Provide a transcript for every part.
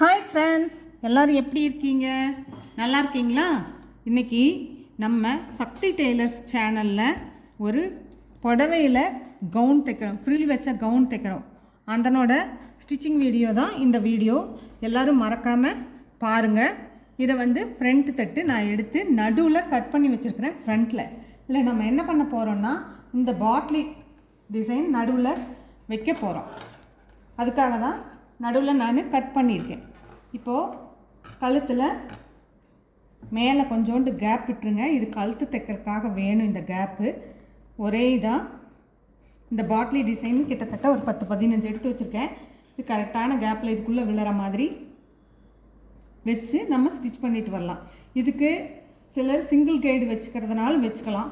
Hi friends எல்லோரும் எப்படி இருக்கீங்க? நல்லா இருக்கீங்களா? இன்னைக்கு நம்ம சக்தி டெய்லர்ஸ் சேனலில் ஒரு புடவையில் கவுன் தைக்கிறோம். ஃப்ரில் வச்ச கவுன் தைக்கிறோம். அதனோட ஸ்டிச்சிங் வீடியோ தான் இந்த வீடியோ எல்லாரும் மறக்காமல் பாருங்கள் இதை வந்து ஃப்ரண்ட் தட்டு நான் எடுத்து நடுவில் கட் பண்ணி வச்சுருக்கிறேன் ஃப்ரண்ட்டில் இல்லை நம்ம என்ன பண்ண போகிறோம்னா இந்த பாட்லி டிசைன் நடுவில் வைக்க போகிறோம் அதுக்காக தான் நடுவில் நான் கட் பண்ணியிருக்கேன். இப்போது கழுத்தில் மேலே கொஞ்சோண்டு கேப் விட்டுருங்க. இது கழுத்து தைக்கிறதுக்காக வேணும் இந்த கேப்பு ஒரே இதாக இந்த பாட்லி டிசைன் கிட்டத்தட்ட ஒரு பத்து பதினஞ்சு எடுத்து வச்சுருக்கேன். இது கரெக்டான கேப்பில் இதுக்குள்ளே விழுற மாதிரி வச்சு நம்ம ஸ்டிச் பண்ணிட்டு வரலாம். இதுக்கு சிலர் சிங்கிள் கைடு வச்சுக்கிறதுனாலும் வச்சுக்கலாம்.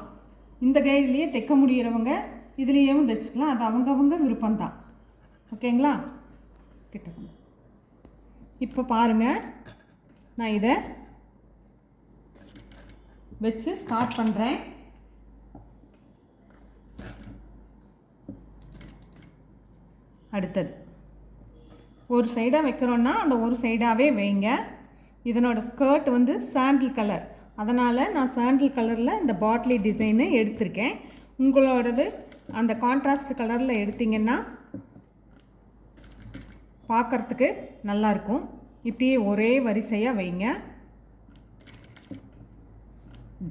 இந்த கைடுலேயே தைக்க முடியிறவங்க இதுலேயும் தைச்சிக்கலாம் அது அவங்கவுங்க விருப்பம்தான். ஓகேங்களா கிட்ட இப்போ பாருங்கள் நான் இதை வச்சு ஸ்டார்ட் பண்ணுறேன் அடுத்தது. ஒரு சைடாக வைக்கிறோன்னா அந்த ஒரு சைடாகவே வைங்க. இதனோட ஸ்கர்ட் வந்து சாண்டில் கலர் அதனால் நான் சாண்டில் கலரில் இந்த பாட்லி டிசைனு எடுத்திருக்கேன். உங்களோடது அந்த கான்ட்ராஸ்ட் கலரில் எடுத்திங்கன்னா பார்க்குறதுக்கு நல்லாயிருக்கும் இப்படியே ஒரே வரிசையாக வைங்க.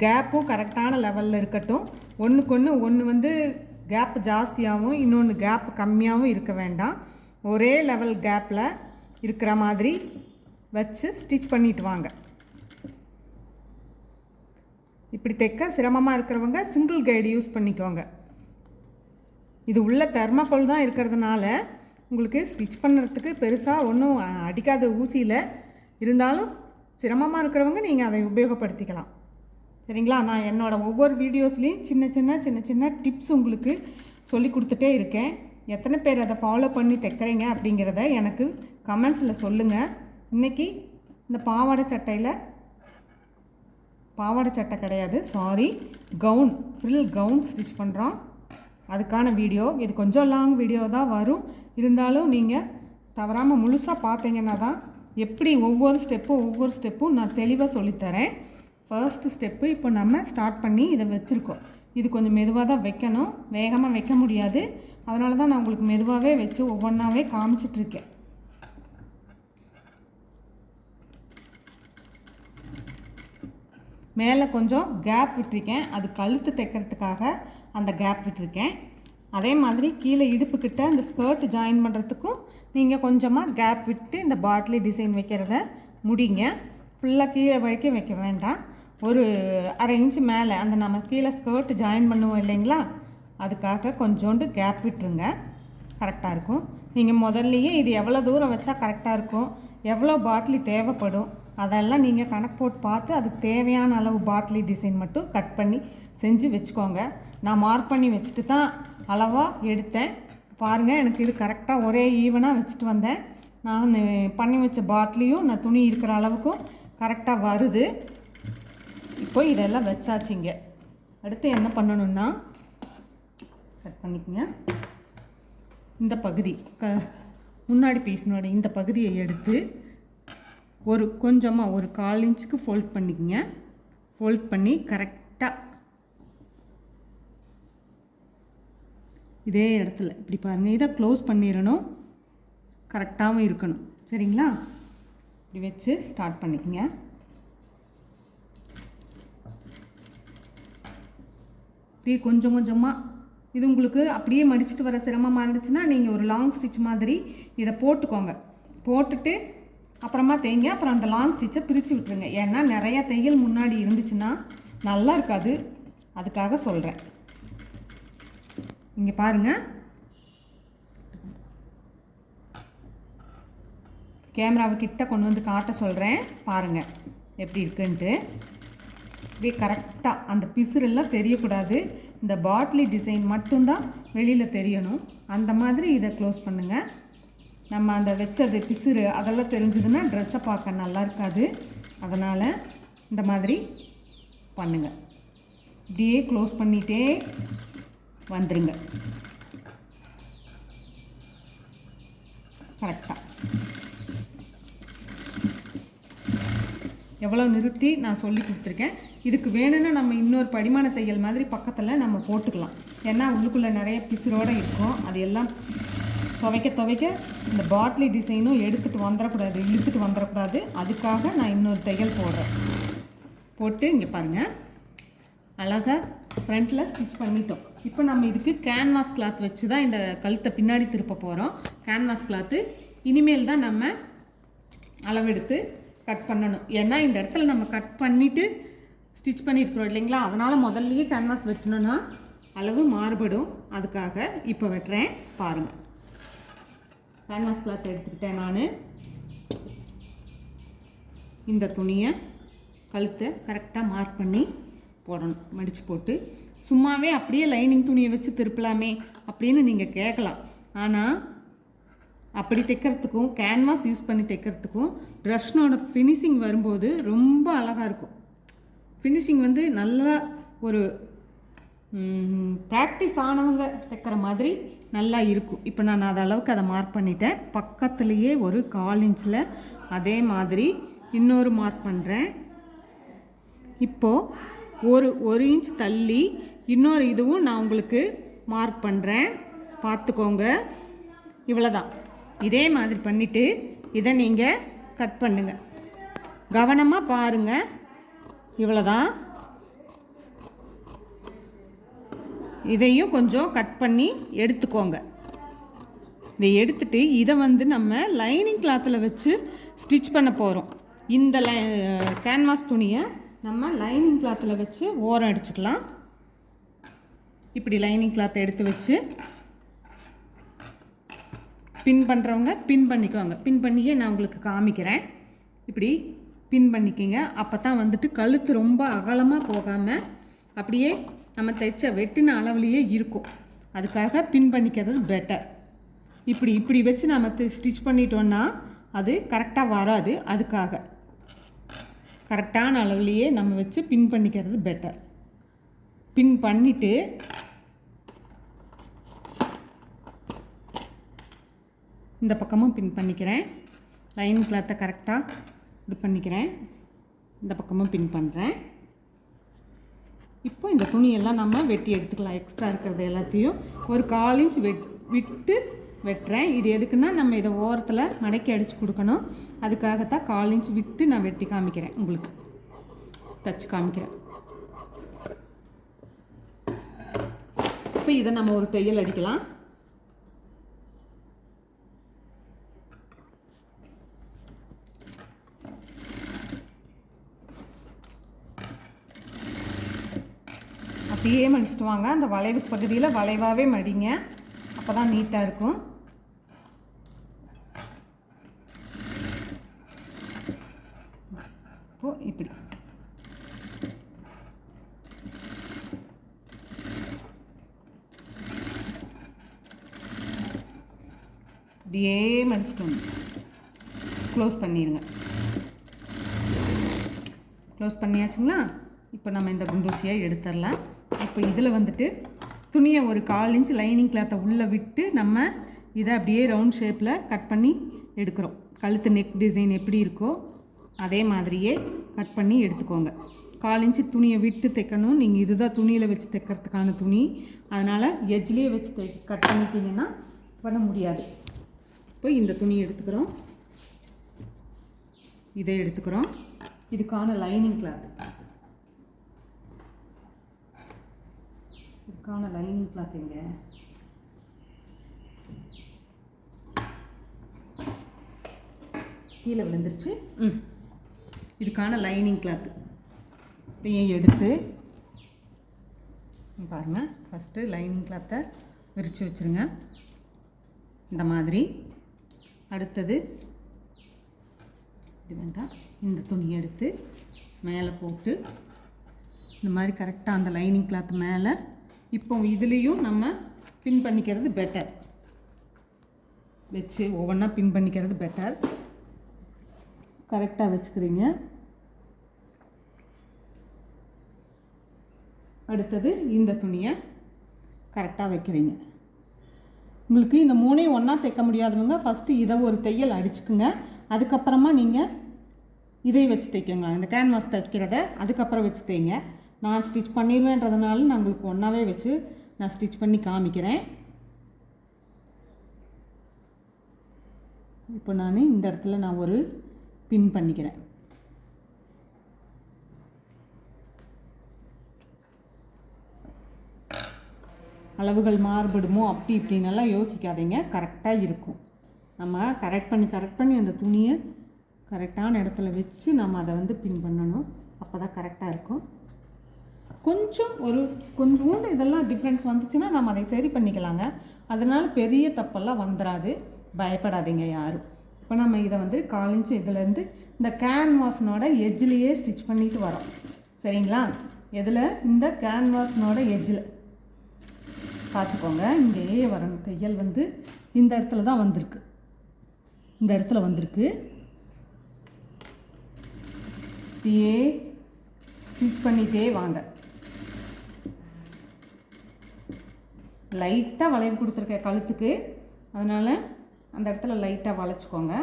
கேப்பும் கரெக்டான லெவலில் இருக்கட்டும். ஒன்றுக்கு ஒன்று ஒன்று வந்து கேப் ஜாஸ்தியாகவும் இன்னொன்று கேப் கம்மியாகவும் இருக்க வேண்டாம். ஒரே லெவல் கேப்பில் இருக்கிற மாதிரி வச்சு ஸ்டிச் பண்ணிட்டு வாங்க. இப்படி தைக்க சிரமமாக இருக்கிறவங்க சிங்கிள் கைடு யூஸ் பண்ணிக்கோங்க. இது உள்ள தெர்மாக்கோல் தான் இருக்கிறதுனால உங்களுக்கு ஸ்டிச் பண்ணுறதுக்கு பெருசாக ஒன்றும் அடிக்காத ஊசியில் இருந்தாலும் சிரமமாக இருக்கிறவங்க நீங்கள் அதை உபயோகப்படுத்திக்கலாம். சரிங்களா? நான் என்னோடய ஒவ்வொரு வீடியோஸ்லேயும் சின்ன சின்ன சின்ன சின்ன டிப்ஸ் உங்களுக்கு சொல்லி கொடுத்துட்டே இருக்கேன். எத்தனை பேர் அதை ஃபாலோ பண்ணி தைக்கிறீங்க அப்படிங்கிறத எனக்கு கமெண்ட்ஸில் சொல்லுங்கள் இன்றைக்கி இந்த பாவாடை சட்டையில் பாவாடை சட்டை கிடையாது sari gown frill gown stitch பண்ணுறோம் அதுக்கான வீடியோ இது கொஞ்சம் லாங் வீடியோ தான் வரும். இருந்தாலும் நீங்கள் தவறாமல் முழுசாக பார்த்தீங்கன்னா தான் எப்படி ஒவ்வொரு ஸ்டெப்பும் ஒவ்வொரு ஸ்டெப்பும் நான் தெளிவாக சொல்லித்தரேன். ஃபர்ஸ்ட்டு ஸ்டெப்பு இப்போ நம்ம ஸ்டார்ட் பண்ணி இதை வச்சுருக்கோம். இது கொஞ்சம் மெதுவாக தான் வைக்கணும். வேகமாக வைக்க முடியாது. அதனால தான் நான் உங்களுக்கு மெதுவாகவே வச்சு ஒவ்வொன்றாவே காமிச்சிட்ருக்கேன் மேலே கொஞ்சம் கேப் விட்டுருக்கேன். அது கழுத்து தைக்கிறதுக்காக அந்த கேப் விட்டுருக்கேன். அதே மாதிரி கீழே இடுப்புக்கிட்ட இந்த ஸ்கர்ட் ஜாயின் பண்ணுறதுக்கும் நீங்கள் கொஞ்சமாக கேப் விட்டு இந்த பாட்லி டிசைன் வைக்கிறத முடிங்க. ஃபுல்லாக கீழே வரைக்கும் வைக்க வேண்டாம். ஒரு அரை இன்ச்சு மேலே அந்த நம்ம கீழே ஸ்கர்ட் ஜாயின் பண்ணுவோம் இல்லைங்களா? அதுக்காக கொஞ்சோண்டு கேப் விட்டுருங்க. கரெக்டாக இருக்கும். நீங்கள் முதல்லையே இது எவ்வளோ தூரம் வச்சா கரெக்டாக இருக்கும்? எவ்வளோ பாட்லி தேவைப்படும்? அதெல்லாம் நீங்கள் கணக்கு போட்டு பார்த்து அதுக்கு தேவையான அளவு பாட்லி டிசைன் மட்டும் கட் பண்ணி செஞ்சு வச்சுக்கோங்க. நான் மார்க் பண்ணி வச்சுட்டு தான் அளவாக எடுத்தேன். பாருங்கள் எனக்கு இது கரெக்டாக ஒரே ஈவனாக வச்சுட்டு வந்தேன். நான் பண்ணி வச்ச பாட்லியும் நான் துணி இருக்கிற அளவுக்கும் கரெக்டாக வருது. இப்போ இதெல்லாம் வச்சாச்சிங்க அடுத்து என்ன பண்ணணும்னா கட் பண்ணிக்கங்க. இந்த பகுதி க முன்னாடி பீஸினோட இந்த பகுதியை எடுத்து ஒரு கொஞ்சமாக ஒரு கால் இன்ச்சுக்கு ஃபோல்ட் பண்ணிக்கங்க. ஃபோல்ட் பண்ணி கரெக்டாக இதே இடத்துல இப்படி பாருங்கள் இதை க்ளோஸ் பண்ணிடணும். கரெக்டாகவும் இருக்கணும். சரிங்களா? இப்படி வச்சு ஸ்டார்ட் பண்ணிக்கங்க. அப்படியே கொஞ்சம் கொஞ்சமாக இது உங்களுக்கு அப்படியே மடிச்சுட்டு வர சிரமமாக இருந்துச்சுன்னா நீங்கள் ஒரு லாங் ஸ்டிச் மாதிரி இதை போட்டுக்கோங்க. போட்டுட்டு அப்புறமா தைங்க அப்புறம் அந்த லாங் ஸ்டிச்சை பிரித்து விட்டுருங்க. ஏன்னா நிறையா தையல் முன்னாடி இருந்துச்சுன்னா நல்லா இருக்காது. அதுக்காக சொல்கிறேன் இங்கே பாருங்கள் கேமராவை கிட்ட கொண்டு வந்து காட்ட சொல்கிறேன் பாருங்கள் எப்படி இருக்குன்ட்டு. அப்படியே கரெக்டாக அந்த பிசுறெல்லாம் தெரியக்கூடாது. இந்த பாட்லி டிசைன் மட்டும்தான் வெளியில் தெரியணும். அந்த மாதிரி இதை க்ளோஸ் பண்ணுங்கள் நம்ம அந்த வச்சது பிசுறு அதெல்லாம் தெரிஞ்சதுன்னா ட்ரெஸ்ஸை பார்க்க நல்லா இருக்காது. அதனால் இந்த மாதிரி பண்ணுங்கள் இப்படியே க்ளோஸ் பண்ணிகிட்டே வந்துடுங்க கரெக்டாக எவ்வளோ நிறுத்தி நான் சொல்லி கொடுத்துருக்கேன். இதுக்கு வேணும்னா நம்ம இன்னொரு படிமான தையல் மாதிரி பக்கத்தில் நம்ம போட்டுக்கலாம். ஏன்னா உள்ளுக்குள்ளே நிறைய பிசுரோடு இருக்கும். அது எல்லாம் துவைக்க துவைக்க இந்த பாட்லி டிசைனும் எடுத்துகிட்டு வந்துடக்கூடாது இழுத்துட்டு வந்துடக்கூடாது. அதுக்காக நான் இன்னொரு தையல் போடுறேன். போட்டு இங்கே பாருங்கள் அழகாக ஃப்ரண்ட்டில் ஸ்டிச் பண்ணிட்டோம். இப்போ நம்ம இதுக்கு கேன்வாஸ் கிளாத் வச்சு தான் இந்த கழுத்தை பின்னாடி திருப்ப போகிறோம் கேன்வாஸ் கிளாத்து இனிமேல் தான் நம்ம அளவெடுத்து கட் பண்ணணும். ஏன்னா இந்த இடத்துல நம்ம கட் பண்ணிவிட்டு ஸ்டிச் பண்ணியிருக்கிறோம் இல்லைங்களா? அதனால் முதல்லையே கேன்வாஸ் வெட்டணும்னா அளவு மாறுபடும். அதுக்காக இப்போ வெட்டுறேன். பாருங்கள் கேன்வாஸ் கிளாத் எடுத்துக்கிட்டேன் நான். இந்த துணியை கழுத்தை கரெக்டாக மார்க் பண்ணி போடணும் மடித்து போட்டு. சும்மாவே அப்படியே லைனிங் துணியை வச்சு திருப்பலாமே அப்படின்னு நீங்கள் கேட்கலாம். ஆனால் அப்படி தைக்கிறதுக்கும் கேன்வாஸ் யூஸ் பண்ணி தைக்கிறதுக்கும் ட்ரெஷ்னோட ஃபினிஷிங் வரும்போது ரொம்ப அழகாக இருக்கும். ஃபினிஷிங் வந்து நல்லா ஒரு ப்ராக்டிஸ் ஆனவங்க தைக்கிற மாதிரி நல்லா இருக்கும். இப்போ நான் அது அளவுக்கு அதை மார்க் பண்ணிட்டேன். பக்கத்துலேயே ஒரு கால் இன்ச்சில் அதே மாதிரி இன்னொரு மார்க் பண்ணுறேன் இப்போது ஒரு ஒரு இன்ச் தள்ளி இன்னொரு இதுவும் நான் உங்களுக்கு மார்க் பண்ணுறேன் பார்த்துக்கோங்க. இவ்வளோதான் இதே மாதிரி பண்ணிவிட்டு இதை நீங்கள் கட் பண்ணுங்கள் கவனமாக பாருங்கள் இவ்வளோதான் இதையும் கொஞ்சம் கட் பண்ணி எடுத்துக்கோங்க. இதை எடுத்துட்டு இதை வந்து நம்ம லைனிங் கிளாத்தில் வச்சு ஸ்டிச் பண்ண போகிறோம் இந்த லை கேன்வாஸ் துணியை நம்ம லைனிங் கிளாத்தில் வச்சு ஓரம் அடிச்சுக்கலாம். இப்படி லைனிங் கிளாத்தை எடுத்து வச்சு பின் பண்ணுறவங்க பின் பண்ணிக்குவாங்க பின் பண்ணியே நான் உங்களுக்கு காமிக்கிறேன். இப்படி பின் பண்ணிக்கிங்க. அப்போ தான் வந்துட்டு கழுத்து ரொம்ப அகலமாக போகாமல் அப்படியே நம்ம தைச்ச வெட்டின அளவுலேயே இருக்கும். அதுக்காக பின் பண்ணிக்கிறது பெட்டர் இப்படி இப்படி வச்சு நம்ம ஸ்டிச் பண்ணிட்டோன்னா அது கரெக்டாக வராது அதுக்காக. கரெக்டான அளவுலேயே நம்ம வச்சு பின் பண்ணிக்கிறது பெட்டர் பின் பண்ணிவிட்டு இந்த பக்கமும் பின் பண்ணிக்கிறேன். லைன் கிளாத்தை கரெக்டாக இது பண்ணிக்கிறேன். இந்த பக்கமும் பின் பண்ணுறேன் இப்போ இந்த துணியெல்லாம் நம்ம வெட்டி எடுத்துக்கலாம். எக்ஸ்ட்ரா இருக்கிறது எல்லாத்தையும் ஒரு கால் இன்ச் வெட் விட்டு வெட்டுறேன். இது எதுக்குன்னா நம்ம இதை ஓரத்தில் மடக்கி அடித்து கொடுக்கணும். அதுக்காகத்தான் கால் இன்ச் விட்டு நான் வெட்டி காமிக்கிறேன் உங்களுக்கு. தச்சு காமிக்கிறேன். இப்போ இதை நம்ம ஒரு தையல் அடிக்கலாம். அப்படியே மடிச்சிட்டு வாங்க அந்த வளைவு பகுதியில் வளைவாகவே மடிங்க. அப்போ தான் நீட்டாக இருக்கும். இப்போ இப்படி. அப்படியே மடிச்சுட்டு வந்து க்ளோஸ் பண்ணிடுங்க க்ளோஸ் பண்ணியாச்சுங்களா? இப்போ நம்ம இந்த குண்டூசியை எடுத்துடலாம். இப்போ இதில் வந்துட்டு துணியை ஒரு கால் இன்ச் லைனிங் கிளாத்தை உள்ளே விட்டு நம்ம இதை அப்படியே ரவுண்ட் ஷேப்பில் கட் பண்ணி எடுக்கிறோம். கழுத்து நெக் டிசைன் எப்படி இருக்கோ அதே மாதிரியே கட் பண்ணி எடுத்துக்கோங்க. கால் இன்ச்சு துணியை விட்டு தைக்கணும். நீங்கள் இதுதான் துணியில் வச்சு தைக்கிறதுக்கான துணி. அதனால் எஜ்லேயே வச்சு தை கட் பண்ணிட்டீங்கன்னா பண்ண முடியாது. இப்போ இந்த துணி எடுத்துக்கிறோம். இதை எடுத்துக்கிறோம். இதுக்கான லைனிங் கிளாத் இதுக்கான லைனிங் கிளாத் எங்க? கீழே விழுந்துருச்சு. ம். இதுக்கான லைனிங் கிளாத்து இதையும் எடுத்து இங்க பாருங்க. ஃபஸ்ட்டு லைனிங் கிளாத்தை விரித்து வச்சுருங்க. இந்த மாதிரி. அடுத்தது இது வேண்டாம். இந்த துணியை எடுத்து மேலே போட்டு இந்த மாதிரி கரெக்டாக அந்த லைனிங் கிளாத் மேலே இப்போ இதுலேயும் நம்ம பின் பண்ணிக்கிறது பெட்டர் வச்சு ஒவ்வொன்றா பின் பண்ணிக்கிறது பெட்டர் கரெக்டாக வச்சுக்கிறீங்க. அடுத்தது இந்த துணியை கரெக்டாக வைக்கிறீங்க. உங்களுக்கு இந்த மூணையும் ஒன்றா தைக்க முடியாதவங்க ஃபஸ்ட்டு இதை ஒரு தையல் அடிச்சுக்குங்க. அதுக்கப்புறமா நீங்கள் இதை வச்சு தைக்கங்க. இந்த கேன்வாஸ் தைக்கிறத அதுக்கப்புறம் வச்சு தைங்க. நான் ஸ்டிச் பண்ணிடுவேன்றதுனால நான் உங்களுக்கு ஒன்றாவே வச்சு நான் ஸ்டிச் பண்ணி காமிக்கிறேன். இப்போ நான் இந்த இடத்துல நான் ஒரு பின் பண்ணிக்கிறேன். அளவுகள் மாறுபடுமோ அப்படி இப்படின்னெல்லாம் யோசிக்காதீங்க கரெக்டாக இருக்கும். நம்ம கரெக்ட் பண்ணி கரெக்ட் பண்ணி அந்த துணியை கரெக்டான இடத்துல வச்சு நம்ம அதை வந்து பின் பண்ணணும். அப்போ தான் கரெக்டாக இருக்கும். கொஞ்சம் ஒரு கொஞ்சோண்டு இதெல்லாம் டிஃப்ரென்ஸ் வந்துச்சுன்னா நம்ம அதை சரி பண்ணிக்கலாங்க. அதனால் பெரிய தப்பெல்லாம் வந்துடாது பயப்படாதீங்க யாரும். இப்போ நம்ம இதை வந்து காலிஞ்சு இதுலேருந்து இந்த கேன்வாஸ்னோட எஜ்ஜிலேயே ஸ்டிச் பண்ணிட்டு வரோம். சரிங்களா? எதில் இந்த கேன்வாஸ்னோட எஜ்ஜில் பார்த்துக்கோங்க. இங்கேயே வரணும். தையல் வந்து இந்த இடத்துல தான் வந்திருக்கு. இந்த இடத்துல வந்திருக்கு. இப்படியே ஸ்டிச் பண்ணிகிட்டே வாங்க. லைட்டாக வளைவு கொடுத்துருக்க கழுத்துக்கு. அதனால் அந்த இடத்துல லைட்டாக வளைச்சிக்கோங்க.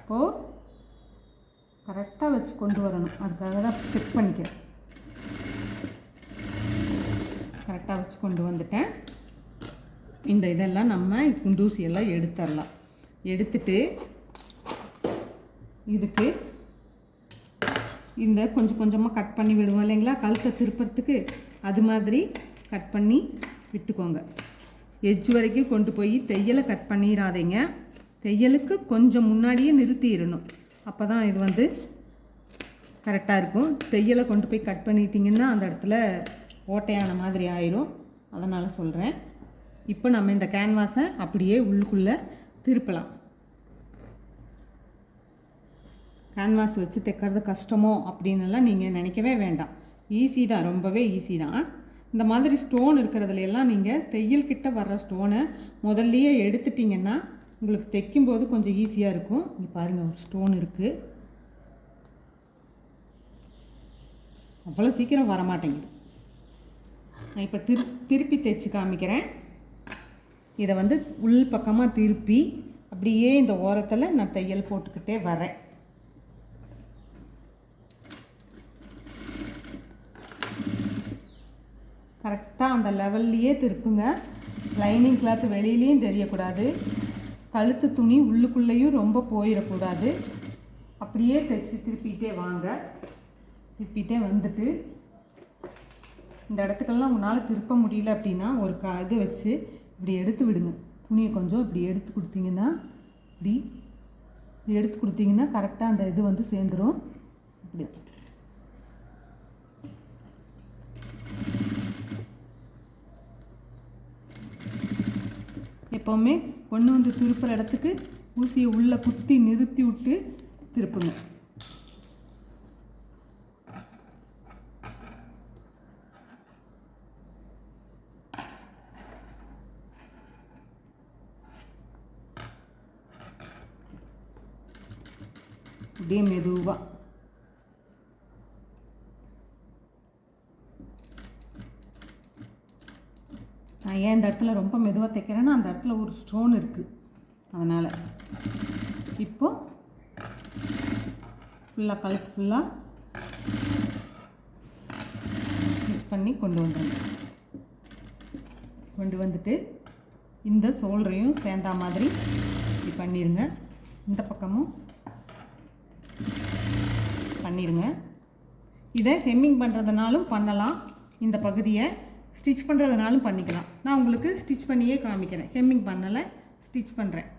இப்போது கரெக்டாக வச்சு கொண்டு வரணும். அதுக்காக தான் செக் பண்ணிக்கிறேன். கரெக்டாக வச்சு கொண்டு வந்துட்டேன். இந்த இதெல்லாம் நம்ம குண்டூசியெல்லாம் எடுத்துடலாம். எடுத்துட்டு இதுக்கு இந்த கொஞ்சம் கொஞ்சமாக கட் பண்ணி விடுவோம் இல்லைங்களா? கழுத்தை திருப்புறத்துக்கு அது மாதிரி கட் பண்ணி விட்டுக்கோங்க. எட்ஜ் வரைக்கும் கொண்டு போய் தையலை கட் பண்ணிடாதீங்க தையலுக்கு கொஞ்சம் முன்னாடியே நிறுத்திடணும். அப்போ தான் இது வந்து கரெக்டாக இருக்கும். தையலை கொண்டு போய் கட் பண்ணிட்டீங்கன்னா அந்த இடத்துல ஓட்டையான மாதிரி ஆயிரும். அதனால் சொல்கிறேன் இப்போ நம்ம இந்த கேன்வாஸை அப்படியே உள்ளுக்குள்ளே திருப்பலாம். கேன்வாஸ் வச்சு தைக்கிறது கஷ்டமோ அப்படின்னுலாம் நீங்கள் நினைக்கவே வேண்டாம். ஈஸி தான் ரொம்பவே ஈஸி தான். இந்த மாதிரி ஸ்டோன் இருக்கிறதுல எல்லாம் நீங்கள் தையல் கிட்ட வர்ற ஸ்டோனை முதல்லையே எடுத்துட்டிங்கன்னா உங்களுக்கு தைக்கும்போது கொஞ்சம் ஈஸியாக இருக்கும். இங்கே பாருங்கள் ஒரு ஸ்டோன் இருக்குது அவ்வளோ சீக்கிரம் வர மாட்டேங்குது நான் இப்போ திரு திருப்பி தைச்சு காமிக்கிறேன். இதை வந்து உள் பக்கமாக திருப்பி அப்படியே இந்த ஓரத்தில் நான் தையல் போட்டுக்கிட்டே வரேன். கரெக்டாக அந்த லெவல்லையே திருப்புங்க. லைனிங் கிளாத் வெளியிலையும் தெரியக்கூடாது. கழுத்து துணி உள்ளுக்குள்ளேயும் ரொம்ப போயிடக்கூடாது. அப்படியே தைச்சி திருப்பிகிட்டே வாங்க. திருப்பிகிட்டே வந்துட்டு இந்த இடத்துக்கெல்லாம் உன்னால் திருப்ப முடியல அப்படின்னா ஒரு க இது வச்சு இப்படி எடுத்து விடுங்க. துணியை கொஞ்சம் இப்படி எடுத்து கொடுத்தீங்கன்னா இப்படி இப்படி எடுத்து கொடுத்தீங்கன்னா கரெக்டாக அந்த இது வந்து சேர்ந்துடும் இப்படி. எப்போவுமே கொண்டு வந்து திருப்புற இடத்துக்கு ஊசியை உள்ளே குத்தி நிறுத்தி விட்டு திருப்புங்க. அப்படியே மெதுவாக நான் ஏன் இந்த இடத்துல ரொம்ப மெதுவாக தைக்கிறேன்னா அந்த இடத்துல ஒரு ஸ்டோன் இருக்குது அதனால். இப்போ ஃபுல்லாக கழுத்து ஃபுல்லாக ஸ்டிச் பண்ணி கொண்டு வந்துடுங்க கொண்டு வந்துட்டு இந்த சோல்ரையும் சேர்ந்தா மாதிரி இப்படி பண்ணிடுங்க இந்த பக்கமும் பண்ணிடுங்க இதை ஹெம்மிங் பண்ணுறதுனாலும் பண்ணலாம். இந்த பகுதியை ஸ்டிச் பண்ணுறதுனாலும் பண்ணிக்கலாம். நான் உங்களுக்கு ஸ்டிச் பண்ணியே காமிக்கிறேன். ஹெம்மிங் பண்ணலை ஸ்டிச் பண்ணுறேன்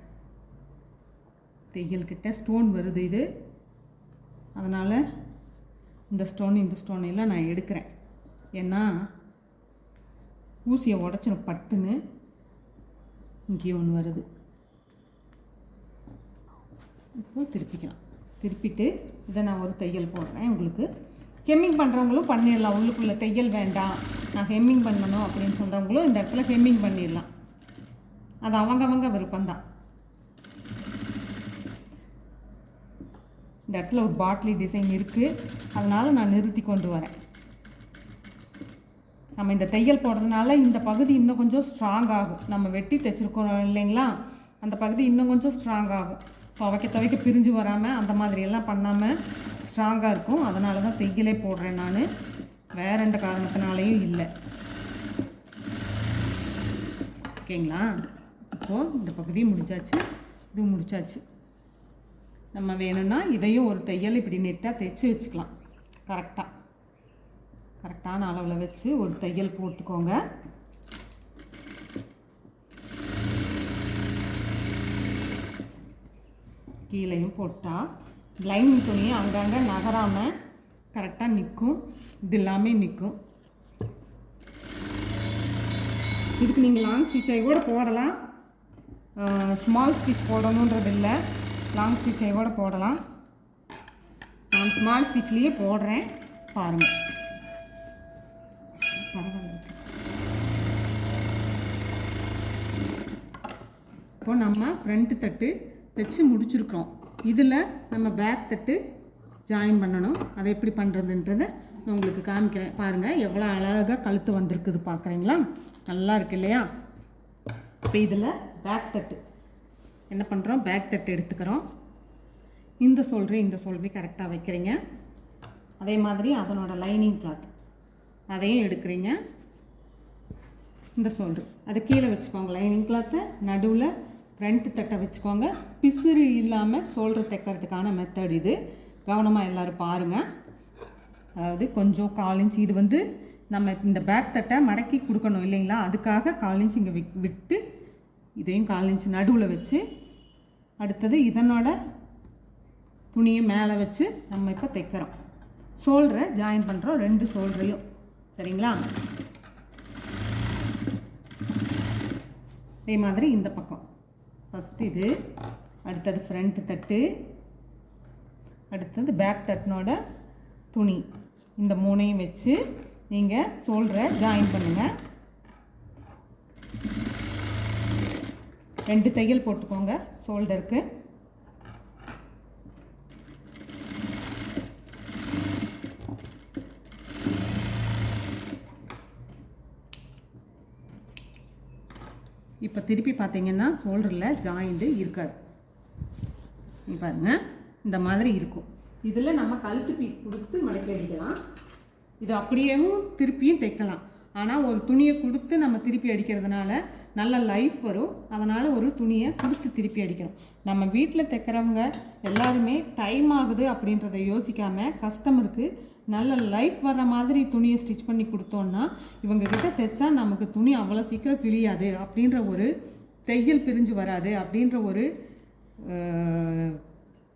தையல்கிட்ட ஸ்டோன் வருது இது. அதனால் இந்த ஸ்டோன் இந்த ஸ்டோன் எல்லாம் நான் எடுக்கிறேன். ஏன்னா ஊசியை உடச்சிடும் பட்டுன்னு இங்கே ஒன்று வருது. இப்போ திருப்பிக்கலாம். திருப்பிட்டு இதை நான் ஒரு தையல் போடுறேன் உங்களுக்கு. ஹெம்மிங் பண்ணுறவங்களும் பண்ணிடலாம். உள்ளுக்குள்ளே தையல் வேண்டாம். நான் ஹெம்மிங் பண்ணணும் அப்படின்னு சொல்கிறவங்களும் இந்த இடத்துல ஹெம்மிங் பண்ணிடலாம். அது அவங்கவங்க விருப்பம்தான். இந்த இடத்துல ஒரு பாட்லி டிசைன் இருக்குது அதனால் நான் நிறுத்தி கொண்டு வரேன். நம்ம இந்த தையல் போடுறதுனால இந்த பகுதி இன்னும் கொஞ்சம் ஸ்ட்ராங் ஆகும். நம்ம வெட்டி தைச்சிருக்கோம் இல்லைங்களா? அந்த பகுதி இன்னும் கொஞ்சம் ஸ்ட்ராங் ஆகும். துவைக்க துவைக்க பிரிஞ்சு வராமல் அந்த மாதிரியெல்லாம் பண்ணாமல் ஸ்ட்ராங்காக இருக்கும். அதனால தான் தையலே போடுறேன் நான். வேற எந்த காரணத்தினாலையும் இல்லை. ஓகேங்களா? இப்போது இந்த பகுதியும் முடிச்சாச்சு இதுவும் முடிச்சாச்சு நம்ம வேணும்னா இதையும் ஒரு தையல் இப்படி நெட்டாக தைச்சி வச்சுக்கலாம். கரெக்டாக கரெக்டான அளவில் வச்சு ஒரு தையல் போட்டுக்கோங்க. கீழேயும் போட்டால் லைனிங் துணி அங்கங்கே நகராமல் கரெக்டாக நிற்கும் இது எல்லாமே நிற்கும் இதுக்கு நீங்கள் லாங் ஸ்டிச்சை கூட போடலாம். ஸ்மால் ஸ்டிச் போடணுன்றது இல்லை. லாங் ஸ்டிச்சை கூட போடலாம். நான் ஸ்மால் ஸ்டிச்லேயே போடுறேன். பாருங்கள் பரவாயில்ல. இப்போ நம்ம ஃப்ரண்ட்டு தட்டு தைச்சி முடிச்சிருக்கிறோம். இதில் நம்ம பேக் தட்டு ஜாயின் பண்ணணும். அதை எப்படி பண்ணுறதுன்றதை நான் உங்களுக்கு காமிக்கிறேன். பாருங்கள் எவ்வளோ அழகாக கழுத்து வந்திருக்குது பார்க்குறீங்களா நல்லா இருக்கு இல்லையா? இப்போ இதில் பேக் தட்டு. என்ன பண்ணுறோம் பேக் தட்டு எடுத்துக்கிறோம். இந்த சொல்கிறே இந்த சொல்கிறே கரெக்டாக வைக்கிறீங்க. அதே மாதிரி அதனோட லைனிங் கிளாத் அதையும் எடுக்கிறீங்க. இந்த சோல்ட்ரு அதை கீழே வச்சுக்கோங்க. லைனிங் கிளாத்தை நடுவில் ஃப்ரண்ட் தட்டை வச்சுக்கோங்க. பிசுறு இல்லாமல் சோல்டர் தைக்கிறதுக்கான மெத்தட் இது. கவனமாக எல்லோரும் பாருங்கள் அதாவது கொஞ்சம் கால் இன்ச் இது வந்து நம்ம இந்த பேக் தட்டை மடக்கி கொடுக்கணும் இல்லைங்களா? அதுக்காக கால் இன்ச் இங்கே வி விட்டு இதையும் கால் இன்ச்சு நடுவில் வச்சு அடுத்தது இதனோட துணியை மேலே வச்சு நம்ம இப்போ தைக்கிறோம். சோல்டரை ஜாயின் பண்ணுறோம் ரெண்டு சோல்டரையும் சரிங்களா? அதே மாதிரி இந்த பக்கம். ஃபஸ்ட்டு இது அடுத்தது ஃப்ரண்ட் தட்டு. அடுத்தது பேக் தட்டினோட துணி. இந்த மூணையும் வச்சு நீங்கள் சோல்டரை ஜாயின் பண்ணுங்கள் ரெண்டு தையல் போட்டுக்கோங்க ஷோல்டருக்கு இப்போ திருப்பி பார்த்தீங்கன்னா ஷோல்டரில் ஜாயிண்ட்டு இருக்காது. பாருங்கள் இந்த மாதிரி இருக்கும். இதில் நம்ம கழுத்து பீஸ் கொடுத்து மடக்கி அடிக்கலாம். இது அப்படியேவும் திருப்பியும் தைக்கலாம். ஆனால் ஒரு துணியை கொடுத்து நம்ம திருப்பி அடிக்கிறதுனால நல்ல லைஃப் வரும். அதனால் ஒரு துணியை கொடுத்து திருப்பி அடிக்கணும். நம்ம வீட்டில் தைக்கிறவங்க எல்லாருமே டைம் ஆகுது அப்படின்றத யோசிக்காமல் கஸ்டமருக்கு நல்ல லைஃப் வர்ற மாதிரி துணியை ஸ்டிச் பண்ணி கொடுத்தோன்னா இவங்கக்கிட்ட தைச்சா நமக்கு துணி அவ்வளோ சீக்கிரம் கிழியாது அப்படின்ற ஒரு தையல் பிரிஞ்சு வராது அப்படின்ற ஒரு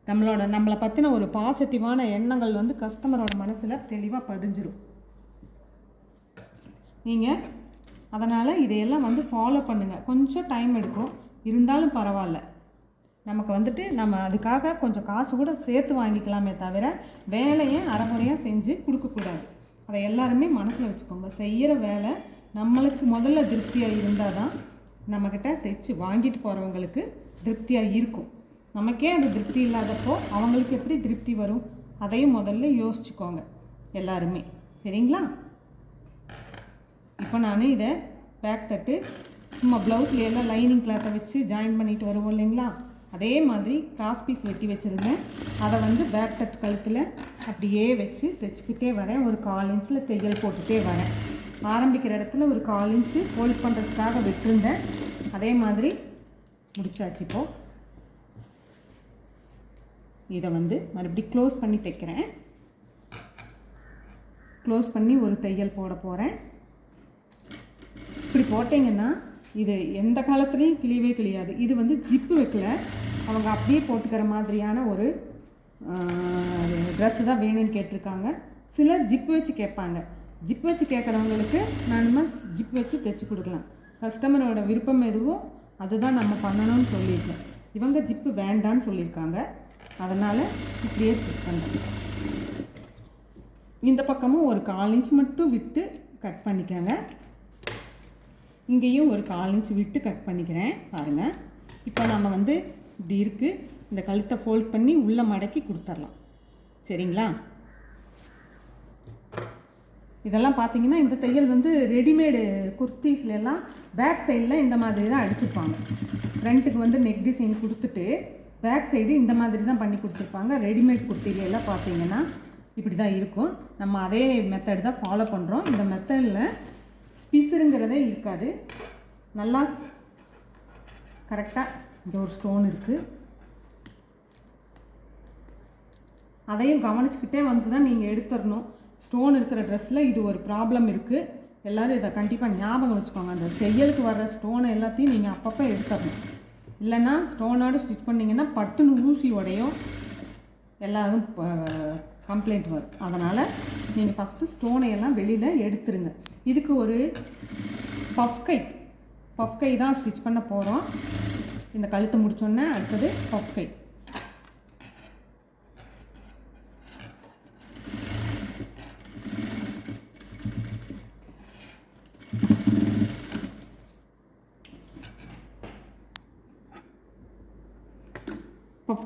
நம்மளோட நம்மளை பற்றின ஒரு பாசிட்டிவான எண்ணங்கள் வந்து கஸ்டமரோட மனசில் தெளிவாக பதிஞ்சிடும் நீங்கள் அதனால் இதையெல்லாம் வந்து ஃபாலோ பண்ணுங்கள் கொஞ்சம் டைம் எடுக்கும். இருந்தாலும் பரவாயில்ல. நமக்கு வந்துட்டு நம்ம அதுக்காக கொஞ்சம் காசு கூட சேர்த்து வாங்கிக்கலாமே தவிர வேலையை அரைமுறையாக செஞ்சு கொடுக்கக்கூடாது. அதை எல்லாருமே மனசில் வச்சுக்கோங்க. செய்கிற வேலை நம்மளுக்கு முதல்ல திருப்தியாக இருந்தால் தான் நம்மக்கிட்ட தைச்சு வாங்கிட்டு போகிறவங்களுக்கு திருப்தியாக இருக்கும். நமக்கே அது திருப்தி இல்லாதப்போ அவங்களுக்கு எப்படி திருப்தி வரும்? அதையும் முதல்ல யோசிச்சுக்கோங்க எல்லாருமே. சரிங்களா? இப்போ நான் இதை பேக் தட்டு சும்மா ப்ளவுஸில் எல்லாம் லைனிங் கிளாத்தை வச்சு ஜாயின் பண்ணிட்டு வருவோம் இல்லைங்களா? அதே மாதிரி கிராஸ் பீஸ் வெட்டி வச்சுருந்தேன். அதை வந்து பேக் தட் கழுத்தில் அப்படியே வச்சு தைச்சிக்கிட்டே வரேன். ஒரு கால் இன்ச்சில் தையல் போட்டுகிட்டே வரேன். ஆரம்பிக்கிற இடத்துல ஒரு கால் இன்ச்சு ஹோல்ட் பண்ணுறதுக்காக விட்டுருந்தேன். அதே மாதிரி முடிச்சாச்சு இப்போது இதை வந்து மறுபடியும் க்ளோஸ் பண்ணி தைக்கிறேன். க்ளோஸ் பண்ணி ஒரு தையல் போட போகிறேன் இப்படி போட்டிங்கன்னா இது எந்த காலத்துலேயும் கிளியவே கிளியாது. இது வந்து ஜிப்பு வைக்கல. அவங்க அப்படியே போட்டுக்கிற மாதிரியான ஒரு ட்ரெஸ்ஸு தான் வேணும்னு கேட்டிருக்காங்க. சிலர் ஜிப்பு வச்சு கேட்பாங்க. ஜிப் வச்சு கேட்குறவங்களுக்கு நம்ம ஜிப் வச்சு தைச்சி கொடுக்கலாம். கஸ்டமரோட விருப்பம் எதுவோ அதுதான் நம்ம பண்ணணும்னு சொல்லியிருக்கேன் இவங்க ஜிப்பு வேண்டான்னு சொல்லியிருக்காங்க. அதனால் இப்படியே ஸ்டிச் பண்ணுறேன் இந்த பக்கமும் ஒரு கால் இன்ச் மட்டும் விட்டு கட் பண்ணிக்கோங்க. இங்கேயும் ஒரு கால் இன்ச் விட்டு கட் பண்ணிக்கிறேன் பாருங்கள் இப்போ நம்ம வந்து இப்படி இருக்குது இந்த கழுத்தை ஃபோல்ட் பண்ணி உள்ளே மடக்கி கொடுத்துர்லாம் சரிங்களா? இதெல்லாம் பார்த்தீங்கன்னா இந்த தையல் வந்து ரெடிமேடு குர்த்திஸ்ல எல்லாம் பேக் சைடில் இந்த மாதிரி தான் அடிச்சுப்பாங்க ஃப்ரண்ட்டுக்கு வந்து நெக் டிசைன் கொடுத்துட்டு பேக் சைடு இந்த மாதிரி தான் பண்ணி கொடுத்துருப்பாங்க. ரெடிமேட் குர்த்திகளெல்லாம் பார்த்தீங்கன்னா இப்படி தான் இருக்கும். நம்ம அதே மெத்தட் தான் ஃபாலோ பண்ணுறோம் இந்த மெத்தடில் பிசுறுங்கிறதே இருக்காது. நல்லா கரெக்டாக இங்கே ஒரு ஸ்டோன் இருக்குது அதையும் கவனிச்சுக்கிட்டே வந்து தான் நீங்கள் எடுத்துடணும். ஸ்டோன் இருக்கிற ட்ரெஸ்ஸில் இது ஒரு ப்ராப்ளம் இருக்குது எல்லோரும் இதை கண்டிப்பாக ஞாபகம் வச்சுக்கோங்க. அந்த செய்யலுக்கு வர்ற ஸ்டோனை எல்லாத்தையும் நீங்கள் அப்பப்போ எடுத்துடணும். இல்லைன்னா ஸ்டோனோடு ஸ்டிச் பண்ணிங்கன்னா பட்டுன்னு ஊசி உடையும். எல்லா இதுவும் கம்ப்ளைண்ட் வரும். அதனால் நீங்கள் ஃபஸ்ட்டு ஸ்டோனை எல்லாம் வெளியில் எடுத்துருங்க. இதுக்கு ஒரு பஃப் கை. பஃப் கை தான் ஸ்டிச் பண்ண போகிறோம் இந்த கழுத்தை முடிச்சோன்னே அடுத்தது பஃப் கை.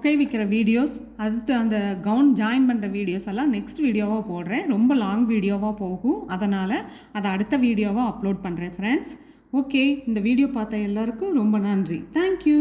பஃப் விற்கிற வீடியோஸ் அடுத்து அந்த கவுன் ஜாயின் பண்ணுற வீடியோஸ் எல்லாம் நெக்ஸ்ட் வீடியோவாக போடுறேன். ரொம்ப லாங் வீடியோவாக போகும். அதனால் அதை அடுத்த வீடியோவாக அப்லோட் பண்ணுறேன் ஃப்ரெண்ட்ஸ் ஓகே இந்த வீடியோ பார்த்த எல்லாருக்கும் ரொம்ப நன்றி. தேங்க்யூ